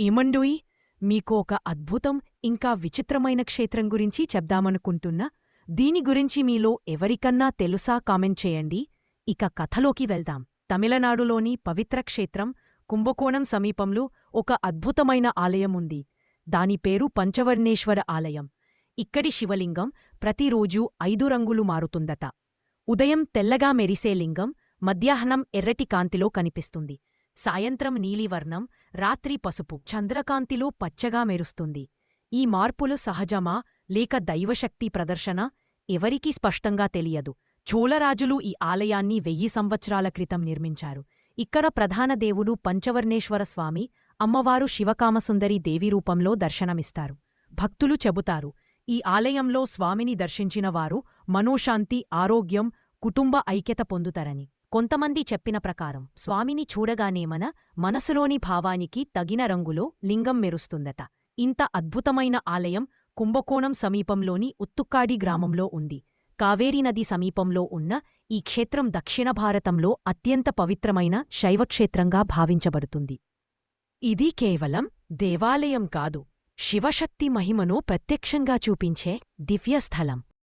ఏమండోయ్? మీకు ఒక అద్భుతం ఇంకా విచిత్రమైన క్షేత్రం గురించి చెప్దామనుకుంటున్నా. దీని గురించి మీలో ఎవరికన్నా తెలుసా కామెంట్ చేయండి. ఇక కథలోకి వెళ్దాం. తమిళనాడులోని పవిత్ర క్షేత్రం కుంభకోణం సమీపంలో ఒక అద్భుతమైన ఆలయం ఉంది. దాని పేరు పంచవర్ణేశ్వర ఆలయం. ఇక్కడి శివలింగం ప్రతిరోజూ ఐదు రంగులు మారుతుందట. ఉదయం తెల్లగా మెరిసే లింగం మధ్యాహ్నం ఎర్రటి కాంతిలో కనిపిస్తుంది. సాయంత్రం నీలివర్ణం రాత్రి పసుపు చంద్రకాంతిలో పచ్చగా మెరుస్తుంది. ఈ మార్పులు సహజమా లేక దైవశక్తి ప్రదర్శన? ఎవరికీ స్పష్టంగా తెలియదు. చోళరాజులు ఈ ఆలయాన్ని వెయ్యి సంవత్సరాల క్రితం నిర్మించారు. ఇక్కడ ప్రధాన దేవుడు పంచవర్ణేశ్వర స్వామి అమ్మవారు శివకామసుందరి దేవి రూపంలో దర్శనమిస్తారు. భక్తులు చెబుతారు ఈ ఆలయంలో స్వామిని దర్శించినవారు మనోశాంతి ఆరోగ్యం కుటుంబ ఐక్యత పొందుతారని. కొంతమంది చెప్పిన ప్రకారం స్వామిని చూడగానే మన మనసులోని భావానికి తగిన రంగులో లింగం మెరుస్తుందట. ఇంత అద్భుతమైన ఆలయం కుంభకోణం సమీపంలోని ఉత్తుక్కాడి గ్రామంలో ఉంది. కావేరీ నది సమీపంలో ఉన్న ఈ క్షేత్రం దక్షిణ భారతంలో అత్యంత పవిత్రమైన శైవక్షేత్రంగా భావించబడుతుంది. ఇది కేవలం దేవాలయం కాదు శివశక్తి మహిమను ప్రత్యక్షంగా చూపించే దివ్యస్థలం.